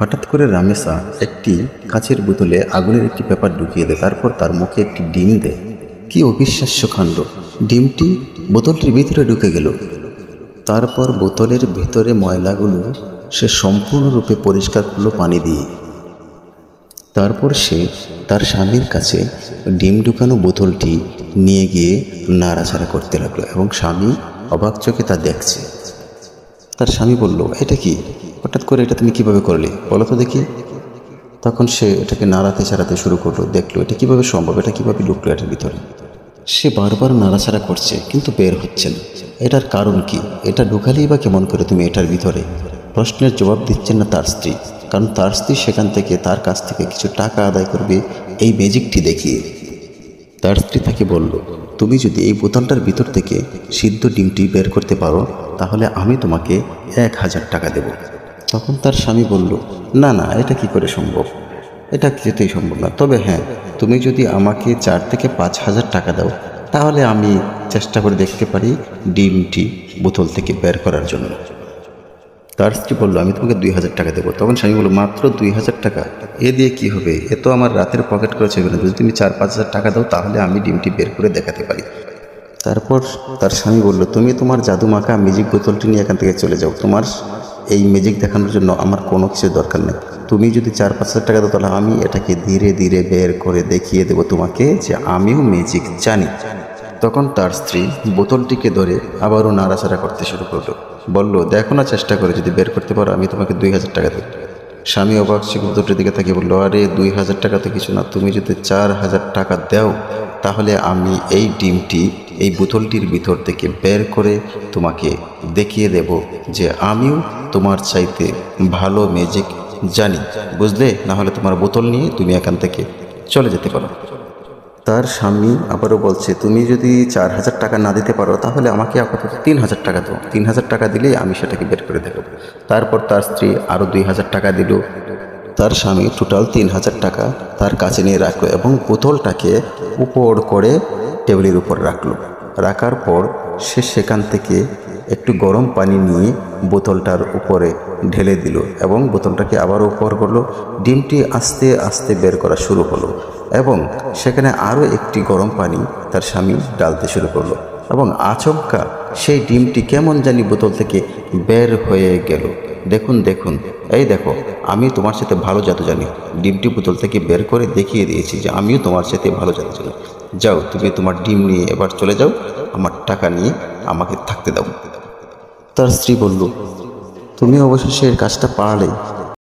হঠাৎ করে রামেসা একটি কাচের বোতলে আগুনের একটি পেপার ঢুকিয়ে দেয়, তারপর তার মুখে একটি ডিম দেয়। কি অবিশ্বাস্য কাণ্ড! ডিমটি বোতলটির ভিতরে ঢুকে গেল। তারপর বোতলের ভিতরে ময়লাগুলো সে সম্পূর্ণরূপে পরিষ্কার করল পানি দিয়ে। তারপর সে তার স্বামীর কাছে ডিম ঢুকানো বোতলটি নিয়ে গিয়ে নাড়াচাড়া করতে লাগল এবং স্বামী অবাক চোখে তা দেখছে। তার স্বামী বলল, এটা কি? হঠাৎ করে এটা তুমি কীভাবে করলে? বলো তো দেখি। তখন সে এটাকে নাড়াতে চাড়াতে শুরু করল, দেখল, এটা কীভাবে সম্ভব? এটা কীভাবে ঢুকলো এটার ভিতরে? সে বারবার নাড়াচাড়া করছে, কিন্তু বের হচ্ছে না। এটার কারণ কি? এটা ঢুকালেই বা কেমন করে তুমি এটার ভিতরে? প্রশ্নের জবাব দিচ্ছেন না তার স্ত্রী, কারণ তার স্ত্রী সেখান থেকে তার কাছ থেকে কিছু টাকা আদায় করবে এই ম্যাজিকটি দেখিয়ে। তার স্ত্রী তাকে বলল, তুমি যদি এই বোতামটার ভিতর থেকে সিদ্ধ ডিমটি বের করতে পারো তাহলে আমি তোমাকে এক হাজার টাকা দেব। তখন তার স্বামী বলল, না না, এটা কি করে সম্ভব? এটা কিছুতেই সম্ভব না। তবে হ্যাঁ তুমি যদি আমাকে চার থেকে পাঁচ হাজার টাকা দাও, তাহলে আমি চেষ্টা করে দেখতে পারি ডিমটি বোতল থেকে বের করার জন্য। তার স্ত্রী বলল, আমি তোমাকে দুই হাজার টাকা দেবো। তখন স্বামী বলল, মাত্র দুই হাজার টাকা? এ দিয়ে কি হবে? এ তো আমার রাতের পকেট করে চলবে না যদি তুমি চার পাঁচ হাজার টাকা দাও, তাহলে আমি ডিমটি বের করে দেখাতে পারি। তারপর তার স্বামী বলল, তুমি তোমার জাদু মাখা ম্যাজিক বোতলটি নিয়ে এখান থেকে চলে যাও। তোমার এই ম্যাজিক দেখানোর জন্য আমার কোনো কিছু দরকার নেই। তুমি যদি চার পাঁচ হাজার টাকা দাও তাহলে আমি এটাকে ধীরে ধীরে বের করে দেখিয়ে দেবো তোমাকে যে আমিও ম্যাজিক জানি। তখন তার স্ত্রী বোতলটিকে ধরে আবারও নাড়াচাড়া করতে শুরু করল। বলল, দেখো না চেষ্টা করে যদি বের করতে পারো, আমি তোমাকে দুই হাজার টাকা দেবো। স্বামী অবাক বোতলটির দিকে তাকিয়ে বলল, আরে, দুই হাজার টাকাতে কিছু না। তুমি যদি চার হাজার টাকা দাও, তাহলে আমি এই ডিমটি, এই বোতলটির ভিতর থেকে বের করে তোমাকে দেখিয়ে দেব যে আমিও তোমার চাইতে ভালো ম্যাজিক জানি। বুঝলে? না হলে তোমার বোতল নিয়ে তুমি এখান থেকে চলে যেতে পারো। তার স্বামী আবারও বলছে, তুমি যদি চার হাজার টাকা না দিতে পারো, তাহলে আমাকে আপাতত তিন হাজার টাকা দাও। তিন হাজার টাকা দিলেই আমি সেটাকে বের করে দেবো। তারপর তার স্ত্রী আরও দুই হাজার টাকা দিল। তার স্বামী টোটাল তিন হাজার টাকা তার কাছে নিয়ে রাখল এবং বোতলটাকে উপর করে টেবিলের উপর রাখল। রাখার পর সে সেখান থেকে একটু গরম পানি নিয়ে বোতলটার উপরে ঢেলে দিল এবং বোতলটাকে আবার উপর করল। ডিমটি আস্তে আস্তে বের করা শুরু হলো এবং সেখানে আরও একটি গরম পানি তার স্বামী ডালতে শুরু করল এবং আচমকা সেই ডিমটি কেমন জানি বোতল থেকে বের হয়ে গেল। দেখুন দেখুন, এই দেখো, আমি তোমার সাথে ভালো জাদু জানি। ডিমটি বোতল থেকে বের করে দেখিয়ে দিয়েছি যে আমিও তোমার সাথে ভালো জাদু জানি। যাও, তুমি তোমার ডিম নিয়ে এবার চলে যাও, আমার টাকা নিয়ে আমাকে থাকতে দাও। তার স্ত্রী বলল তুমি অবশেষে এর কাজটা পারলে।